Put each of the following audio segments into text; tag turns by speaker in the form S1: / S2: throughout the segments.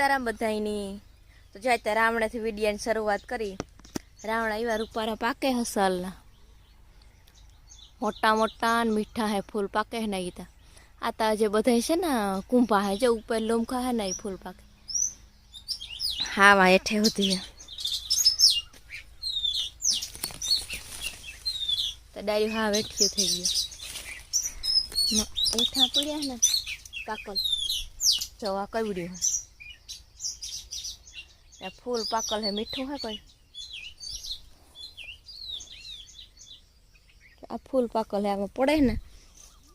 S1: સીતારામ બધાયની. તો જાય ત્યાં રાવણાથી વિડિયાની શરૂઆત કરી. રાવણા એવા રૂપારા પાકે હસલના. મોટા મોટા ને મીઠા હે ફૂલ પાકે હે ના ગીતા આ તા જે બધા છે ને કુંભા હે, જે ઉપર લોમખા હે ને ફૂલ પાકે. હા વા એઠે હે. તો ડાયું હા વેઠ્યું થઈ ગયું. મીઠા પડ્યા ને કાકલ. જવા કવડ્યું ફૂલ પાકલ હે, મીઠું હે કોઈ? આ ફૂલ પાકલ હે, આમાં પડે ને?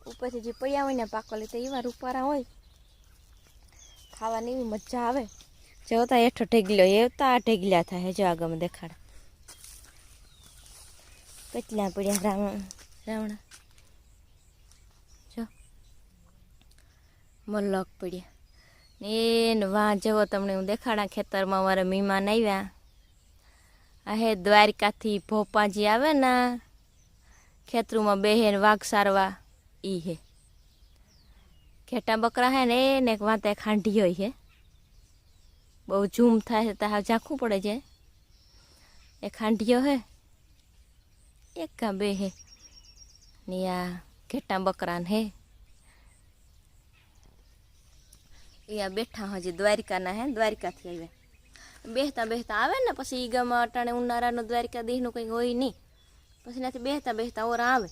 S1: ઉપરથી જે પૈયા હોય ને પાકલ તો એવા રૂપારા હોય. ખાવાની એવી મજા આવે. જવતા હેઠો ઢેગલ્યો એવતા ઢેગલ્યા થાય જો આગળ દેખાડ. કેટલા પડ્યા રાવણ, રાવણા. જો, મલક પડ્યા. ને વાહ, જેવો તમને હું દેખાડા ખેતરમાં મારા મહેમાન આવ્યા. અહે દ્વારકાથી ભોપાજી આવે ને, ખેતરુમાં બેહેન વાઘ સારવા ઈ હે. ઘેટા બકરા હે ને, એને એક વાંતે ખાંડી હોય હે. બહુ ઝૂમ થાય તો હા ઝાંખું પડે છે. એ ખાંડિયો હે. એક કા બે હે. ને આ ઘેટા બકરા હે. એ આ બેઠા હજી દ્વારિકાના હે દ્વારિકાથી આવ્યા. બેહતા બેહતા આવે ને પછી ઈ ગામમાં અટાણે ઉનાળાનું દ્વારિકા દેહનું કંઈ હોય નહીં. પછી એનાથી બેહતા બેહતા ઓરા આવે.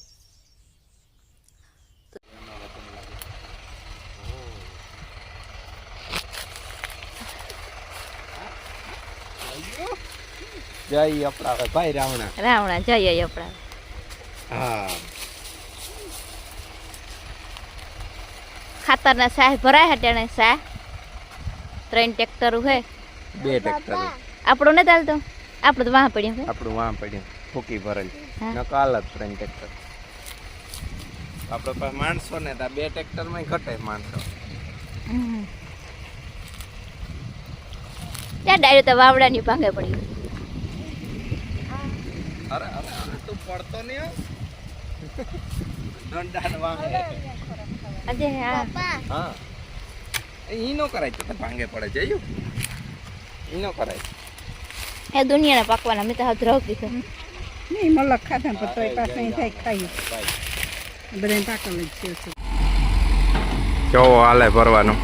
S2: જય આપણા ભાઈ રાવણા.
S1: રાવણા જય આપણા.
S2: હા.
S1: ખાતરના સાહ ભરાય હે ટેણે સાહ ત્રણ ટ્રેક્ટર હે.
S2: બે ટ્રેક્ટર
S1: આપણું નથી હાલતો? આપણું તો વાહ પડ્યું હે.
S2: આપણું વાં પડ્યું. ફૂકી ભરેલ.
S1: હા.
S2: ન કાલ જ ત્રણ ટ્રેક્ટર આપણે પાસે માણસો ને ત્યાં બે ટ્રેક્ટરમાં ઘટે માણસો.
S1: હમ. ત્યાં ડાયરો તો વાવડાની ભાંગે પડ્યું?
S2: અરે અરે અરે તું પડતો નહીં હો. દંડાને વાંગે
S1: અજે હા
S2: હા. એ ઈ નો કરાય તો ભાંગે પડે છે ઈ નો કરાય.
S1: એ દુનિયાના પાકવાના મેં તો હાથ રહું કીધું
S3: નહીં મલક ખાધા પણ તોય પાસે અહીં થાય ખાઈએ બધા પાકલ જ છે.
S2: કેવો હાલે ભરવાનું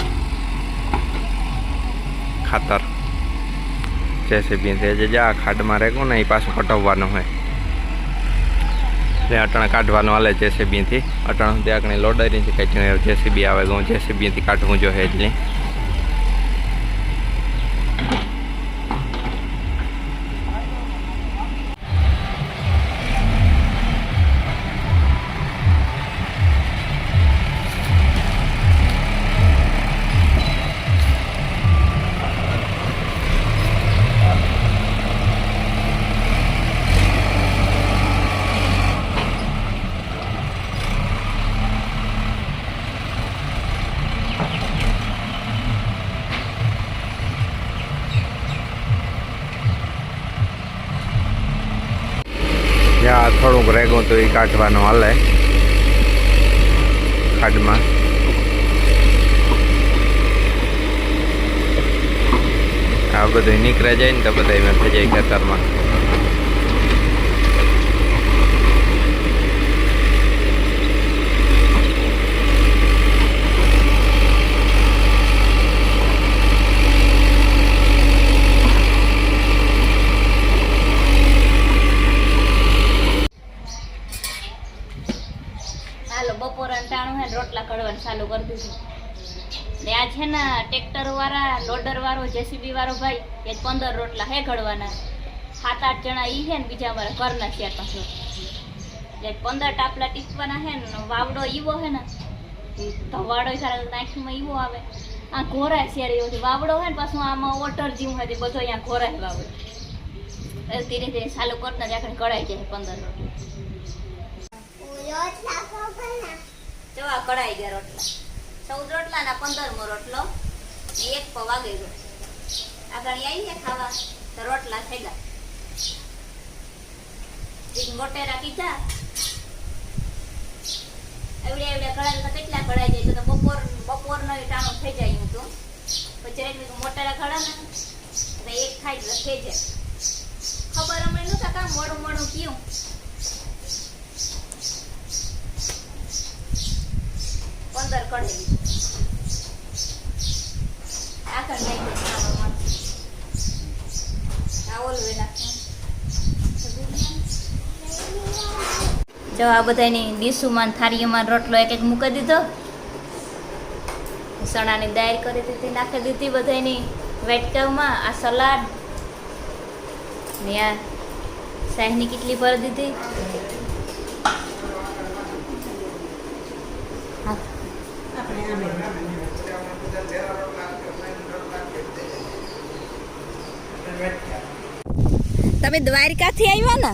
S2: ખાતર. જેસીબી છે જે જા ખાડમાં રેગું ને એ પાછું પટવવાનું હોય. એટલે અટણ કાઢવાનું હાલે જેસીબીથી. અટણ ત્યાં કણી લોડરીથી કાઢીને જેસીબી આવે જેસીબીથી કાઢવું જોઈએ જ જ્યાં તો એ કાઢવાનો હાલે. ખાડમાં. આ બધું નીકળે જાય ને તો બધા એમાં થઈ જાય ખેતરમાં
S1: હાલો બપોરે ટાણું હે ને રોટલા કડવાનું ચાલુ કરી દીધું ને આ છે ને ટ્રેક્ટર વાળા લોડર વાળો જેસીબી વાળો ભાઈ એ પંદર રોટલા હે ઘડવાના. સાત આઠ જણા ઈ હે ને બીજા મારા ઘરના છે પાછો એટલે પંદર ટાપલા ટીપવાના હે ને વાવડો ઈવો હે ને ધવાડો સારા નાખીમાં ઈવો આવે. આ ઘોરાય શેર એવો છે. વાવડો હે ને પાછું આમાં ઓટર જેવું હોય બધો અહીંયા ઘોરાય વાવડો ધીરે ધીરે ચાલુ કરતા ત્યાં કઢાઈ જાય પંદર રોટલા. જો આ કઢાઈ ગયા રોટલા. ચૌદ રોટલા ના પંદરમો રોટલો એક પવા ગયો. આગળ આવીને ખાવા, તો રોટલા થઈ ગયા એક મોટેરા કીધા એવડે એવડે કઢાઈ તો કેટલા કળાઈ જાય તો બપોર, બપોરનો ટાણો થઈ જાય હું તો. પછી રાત મેં મોટા ખડા ને. એટલે એક ખાઈ જ લખે છે. ખબર અમને નતા કામ મોડું મોડું કયું. પંદર કઢી નાખવાનું જો આ બધાની ડીશુમાં થાળીઓમાં રોટલો એક એક મૂકી દીધો. ચણાની દાળ કરી દીધી, નાખી દીધી બધાની વેટકાવમાં. આ સલાડ ને આ શાહીની કેટલી ભરી દીધી. તમે દ્વારકાથી આવ્યા ને?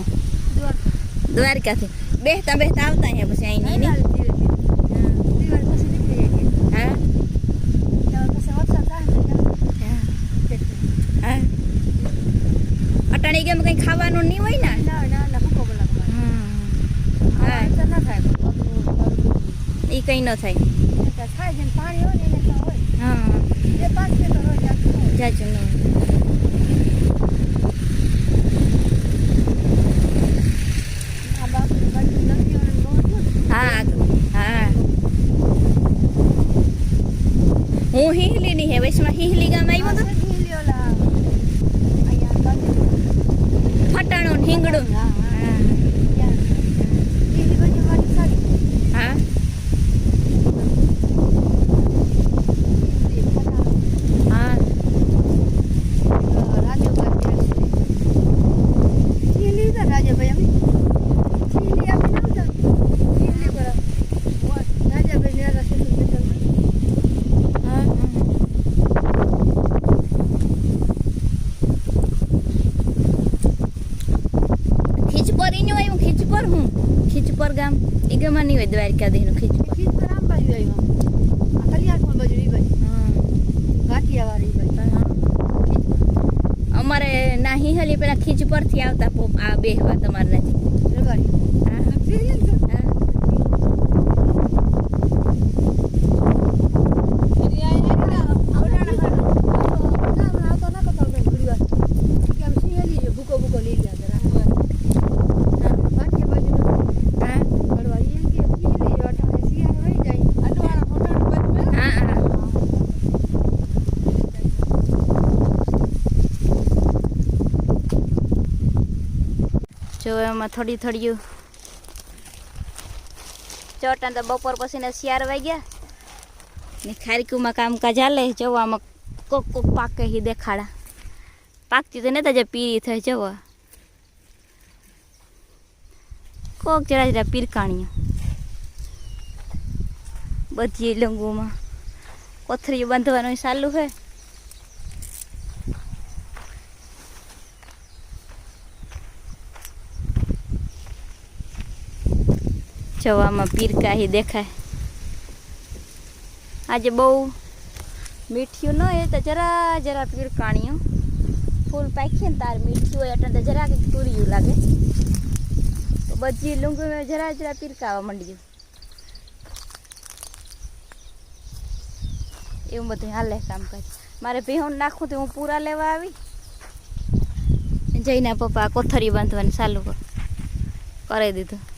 S1: દ્વારકાથી. બેહતા બેહતા આવતા અહીંયા પછી અહીં નહીં હા? હા. અટાણી કેમ કંઈ ખાવાનું નહીં હોય ને? હા એ કંઈ ન થાય હા જાજુ ન હા હા હું હે વૈષ્ણવ હિહલી ગામ આવ્યો તો ફટાણું ને હિંગડું હા હા હા ખીચપર એનું આવ્યું ખીચપર હું ખીચપર ગામ એ ગામમાં નહીં હોય દ્વારકા દેહનું ખીચપર હા અમારે ના હિહલી પેલા ખીચપરથી આવતા પોપ આ બેહવા તમારે નથી હા હા હા હા હા એમાં થોડી થોડીયું ચોટા તો બપોર પછી ને શિયાર વાગ્યા. ને ખારીકુમાં કામકાજ હાલે, જવામાં કોક કોક પાકે હી દેખાડા. પાકતી તો નતા જે પીરી થઈ જવા. કોક જરા જરા પીરકાણીઓ. બધી લંગુમાં કોથરી બાંધવાનું ચાલુ છે જવામાં પીરકાહી દેખાય. આજે બહુ મીઠિયું ન હોય તો જરા જરા પીરકાણીઓ ફૂલ પાખીએ ને તાર મીઠી હોય એટલે તો જરા કંઈક તુરિયું લાગે. તો બધી લૂંગી જરા જરા પીરકાવા માંડ્યું. એવું બધું હાલે કામકાજ મારે ભેહું નાખવું તો હું પૂરા લેવા આવી. જઈને પપ્પા કોથરી બાંધવાનું ચાલુ કર- કરી દીધું.